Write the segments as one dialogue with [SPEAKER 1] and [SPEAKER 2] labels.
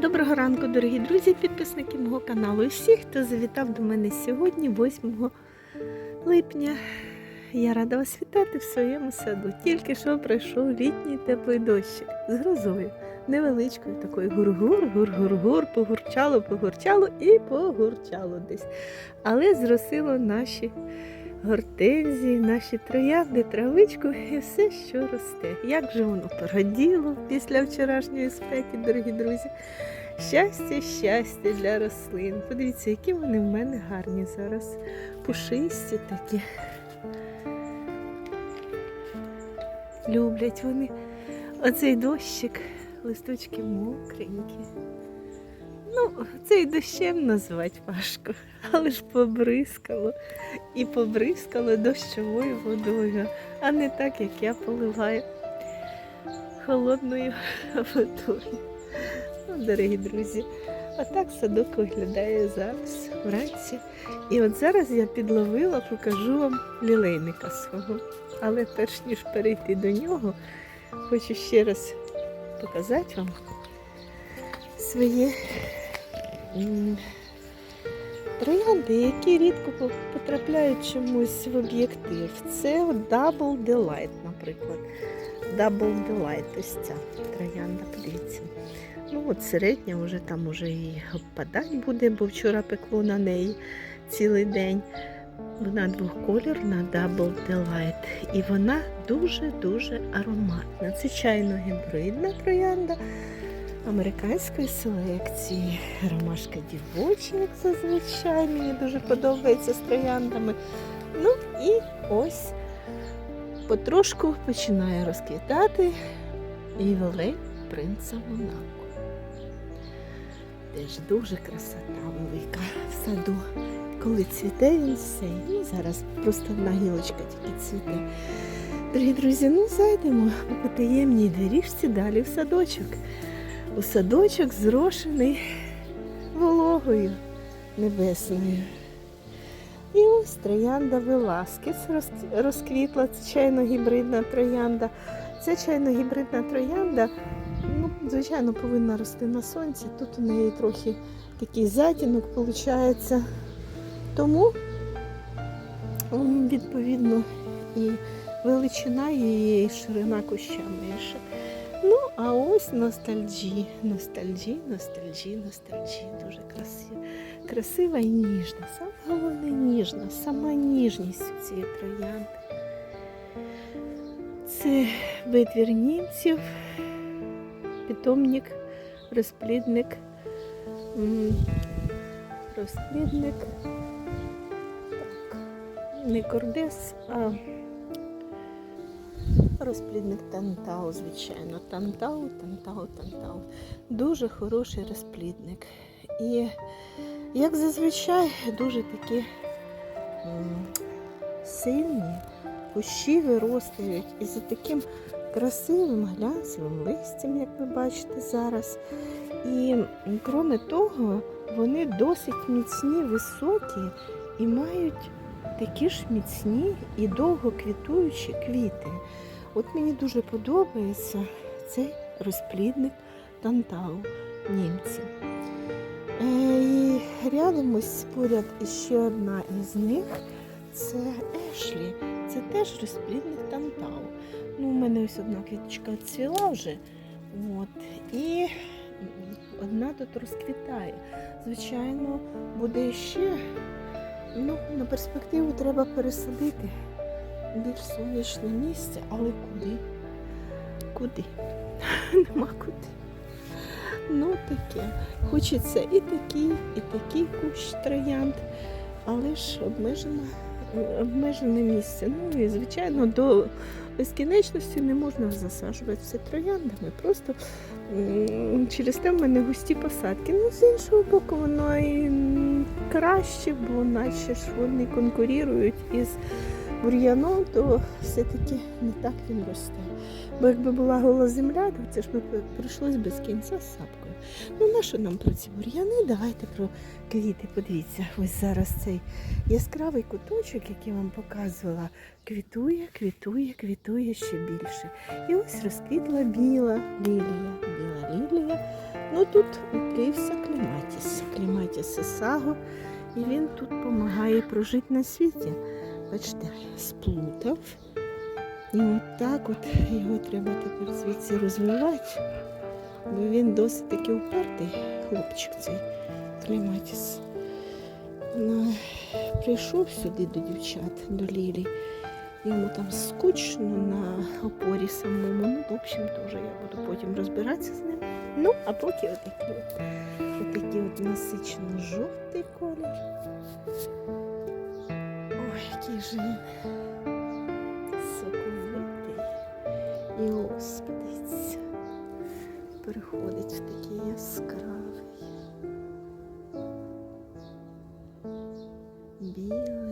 [SPEAKER 1] Доброго ранку, дорогі друзі, підписники мого каналу і всі, хто завітав до мене сьогодні, 8 липня. Я рада вас вітати в своєму саду. Тільки що пройшов літній теплий дощик з грозою. Невеличкою такою гур-гур, гур-гур-гур, погурчало, погурчало і погурчало десь. Але зросило наші гортензії, наші троянди, травичку і все, що росте. Як же воно пораділо після вчорашньої спеки, дорогі друзі. Щастя, щастя для рослин. Подивіться, які вони в мене гарні зараз. Пушисті такі. Люблять вони оцей дощик, листочки мокренькі. Ну, цей дощем назвати важко, але ж побризкало. І побризкало дощовою водою, а не так, як я поливаю холодною водою. Ну, дорогі друзі, отак садок виглядає зараз вранці. І от зараз я підловила, покажу вам лілейника свого. Але перш ніж перейти до нього, хочу ще раз показати вам свої м, троянди, які рідко потрапляють чомусь в об'єктив. Це Double Delight, наприклад. Double Delight, ось ця троянда, подивіться. Ну от середня вже там уже і обпадати буде, бо вчора пекло на неї цілий день. Вона двохколірна Double Delight. І вона дуже-дуже ароматна. Це чайно-гібридна троянда американської селекції. Ромашка дівоча, зазвичай. Мені дуже подобається з трояндами. Ну і ось потрошку починає розквітати і вівелей принца Монако. Теж дуже красота велика в саду. Коли цвіте він все. Ну, зараз просто одна гілочка тільки цвіте. Дорогі друзі, ну зайдемо по потаємній доріжці далі в садочок. У садочок зрошений вологою небесною. І ось троянда Веласкес роз- розквітла, це чайно-гібридна троянда. Ця чайно-гібридна троянда, ну, звичайно, повинна рости на сонці. Тут у неї трохи такий затінок виходить. Тому, відповідно, і величина її, і ширина куща менша. Ну, а ось ностальджі, ностальджі, ностальджі, ностальджі. Дуже красиво. Красива і ніжна. Саме головне ніжна, сама ніжність у цієї троянди. Це витвір німців, питомник, розплідник, розплідник. Так, не кордес, а розплідник Тантау, звичайно. Тантау, Тантау, Тантау. Дуже хороший розплідник. І, як зазвичай, дуже такі м, сильні кущі виростають і за таким красивим глянцевим листям, як ви бачите зараз. І м, кроме того, вони досить міцні, високі і мають такі ж міцні і довго квітуючі квіти. От мені дуже подобається цей розплідник Тантау німці. Е, І рядом ось поряд іще одна із них це Ешлі. Це теж розплідник Тантау. Ну, у мене ось одна квіточка цвіла вже. От. І одна тут розквітає. Звичайно, буде ще. Ну, на перспективу треба пересадити більш сонячне місце, але куди? Куди? Нема куди. Ну таке. Хочеться і такий, і такий кущ троянд, але ж обмежено, обмежене місце. Ну і звичайно до безкінечності не можна засаджувати все трояндами. Просто через те в мене густі посадки. Ну, з іншого боку, воно і краще, бо наче ж вони конкурують із бур'яном, то все-таки не так він росте. Бо якби була гола земля, то це ж би прийшлось без кінця з сапкою. Ну, на що нам про ці бур'яни? Давайте про квіти. Подивіться, ось зараз цей яскравий куточок, який я вам показувала, квітує, квітує, квітує ще більше. І ось розквітла біла лілія. Біла лілія. Ну тут укрився кліматіс. Кліматіс Ісаго. І він тут допомагає прожити на світі. Бачите, сплутав. І от так от його треба тепер звідси розвивати. Бо він досить таки упертий хлопчик цей кліматіс. Ну, прийшов сюди до дівчат, до Лілі. Йому там скучно на опорі самому. Ну, в общем, теж я буду потім розбиратися з ним. Ну, а поки отакі от, отакі от насичено жовтий колір. Ой, який же соковитий. І ось, приходить в такий яскравий. Білий,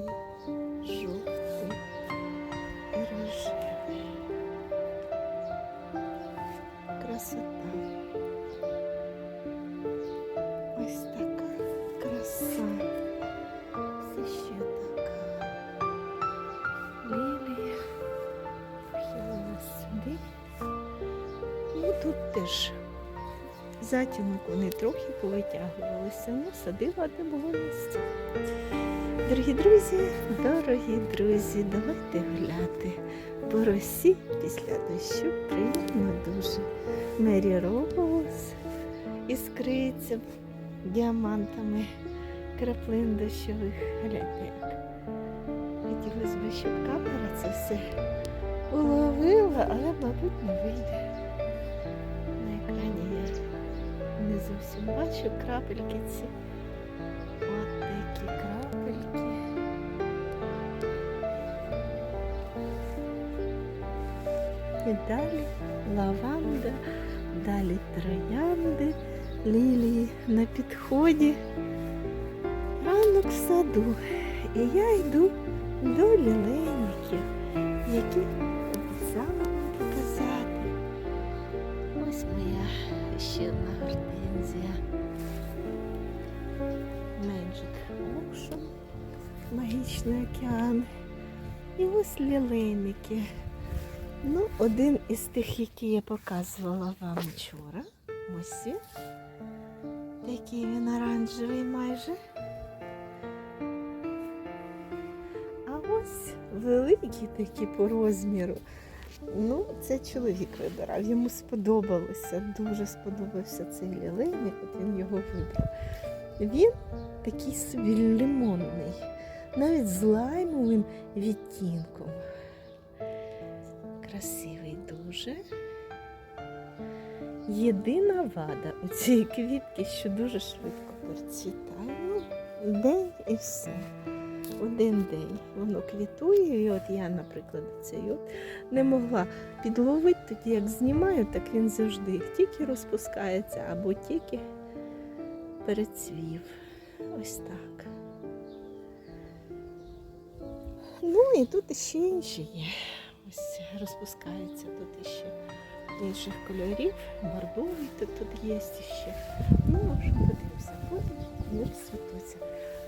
[SPEAKER 1] тут теж затінок вони трохи повитягувалися, ну садила, де було місце. Дорогі друзі, дорогі друзі, давайте гуляти. По росі після дощу приємно дуже. Мері Роуз іскриться діамантами краплин дощових. Гляньте. Хотілося б, щоб камера це все уловила, але, мабуть, не вийде. Зовсім бачу крапельки ці. От такі крапельки. І далі лаванда, далі троянди, лілії на підході. Ранок в саду. І я йду до лілейників, які обіцяла показати. Ось моя ще одна гортензія. Magic Ocean, магічний океан. І ось лілейники. Ну, один із тих, які я показувала вам вчора. Ось. Такий він оранжевий майже. А ось великі такі по розміру. Ну, це чоловік вибирав. Йому сподобалося, дуже сподобався цей лілейник, от він його вибрав. Він такий собі лимонний, навіть з лаймовим відтінком. Красивий дуже. Єдина вада у цієї квітки, що дуже швидко перецвітає. Ну, день і все. Один день воно квітує, і от я, наприклад, цей от не могла підловити, тоді як знімаю, так він завжди тільки розпускається або тільки перецвів. Ось так. Ну і тут ще інші є. Ось розпускається тут ще інших кольорів, бордовий тут, тут є ще. Ну, що подивимося, потім вони розсвітуться.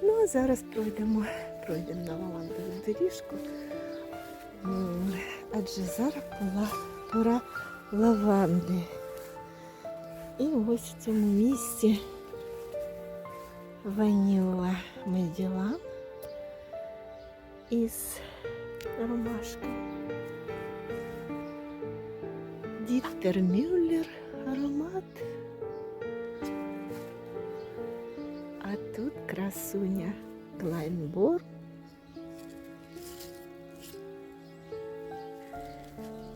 [SPEAKER 1] Ну, а зараз пройдемо, пройдемо на лавандову доріжку. Адже зараз пора, пора лаванди. І ось в цьому місці ваніла меділан із ромашкою. Діктор Мюллер аромат. А тут красуня Клайнбор.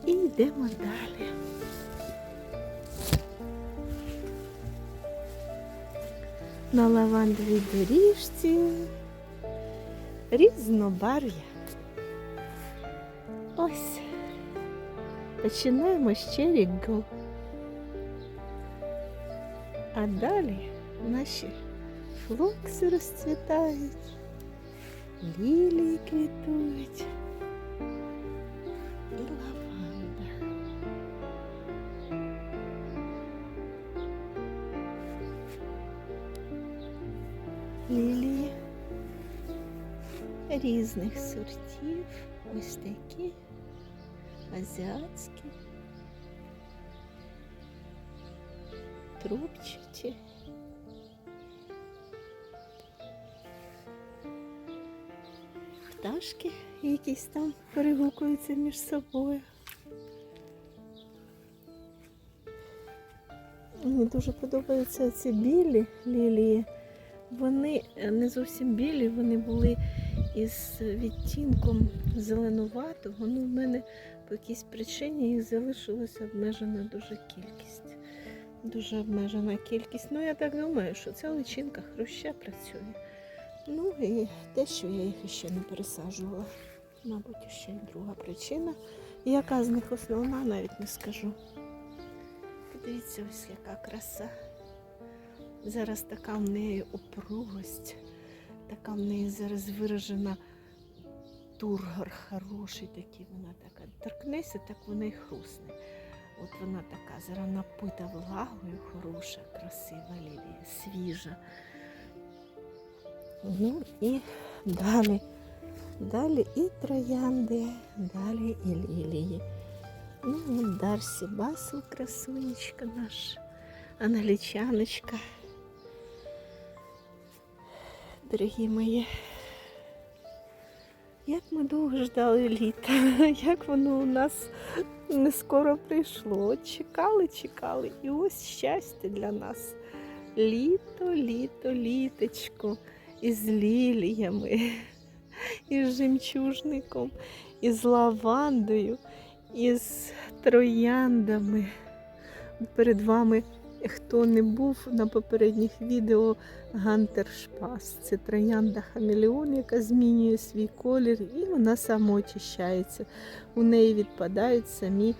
[SPEAKER 1] І йдемо далі. На лавандовій доріжці різнобарв'я. Ось. Починаємо з Cherry Gold. А далі наші флокси розцвітають, лілії квітують. Лілії різних сортів. Ось такі азіатські, трубчаті. Пташки якісь там перегукуються між собою. Мені дуже подобаються ці білі лілії. Вони е, не зовсім білі, вони були із відтінком зеленуватого. Ну, в мене по якійсь причині їх залишилася обмежена дуже кількість. Дуже обмежена кількість. Ну, я так думаю, що ця личинка хруща працює. Ну і те, що я їх ще не пересаджувала. Мабуть, ще й друга причина. Яка з них основна, навіть не скажу. Подивіться, ось яка краса. Зараз така в неї опругость, така в неї зараз виражена тургор хороший такий, вона така. Торкнеться, так вона й хрусне. От вона така зараз напита влагою, хороша, красива лілія, свіжа. Ну і далі. Далі і троянди, далі і лілії. Ну, Дарсі Басу, красунечка наша, англічаночка. Дорогі мої, як ми довго ждали літа, як воно у нас не скоро прийшло. Чекали, чекали. І ось щастя для нас. Літо, літо, літочко із ліліями, із жемчужником, із лавандою, із трояндами. Перед вами, хто не був на попередніх відео, Гантер Шпас. Це троянда хамелеон, яка змінює свій колір, і вона самоочищається. У неї відпадають самі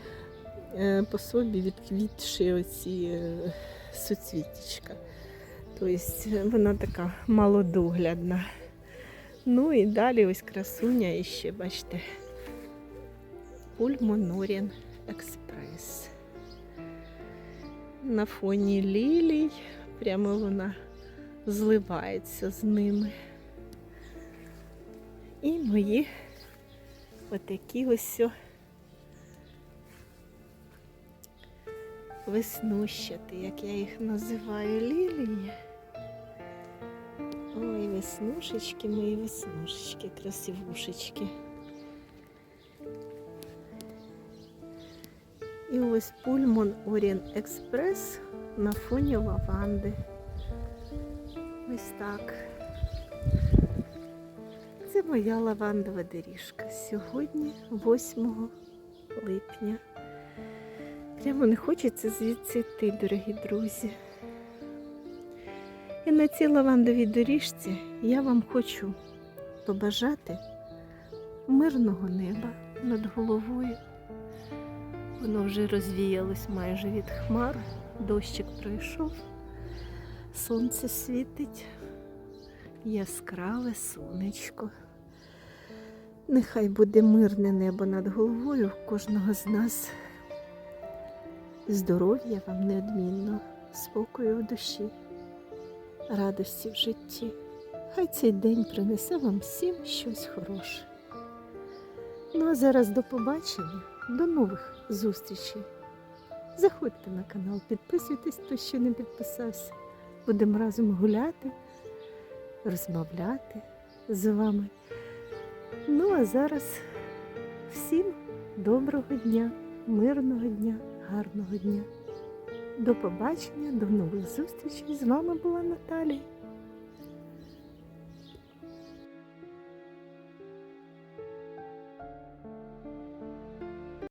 [SPEAKER 1] е, по собі відквітші оці е, суцвітічка. Тобто вона така малодоглядна. Ну і далі ось красуня і ще, бачите, Пульмонорін Експрес. На фоні лілій, прямо вона зливається з ними. І мої отакі ось веснущати, як я їх називаю, лілії. Ой, веснушечки, мої веснушечки, красивушечки. І ось Пульмон Орієн Експрес на фоні лаванди. Ось так. Це моя лавандова доріжка. Сьогодні 8 липня. Прямо не хочеться звідси йти, дорогі друзі. І на цій лавандовій доріжці я вам хочу побажати мирного неба над головою. Воно вже розвіялось майже від хмар, дощик пройшов, сонце світить, яскраве сонечко. Нехай буде мирне небо над головою кожного з нас. Здоров'я вам неодмінно, спокою в душі, радості в житті. Хай цей день принесе вам всім щось хороше. Ну а зараз до побачення, до нових зустрічей. Заходьте на канал, підписуйтесь, хто ще не підписався. Будемо разом гуляти, розмовляти з вами. Ну а зараз всім доброго дня, мирного дня, гарного дня. До побачення, до нових зустрічей. З вами була Наталія.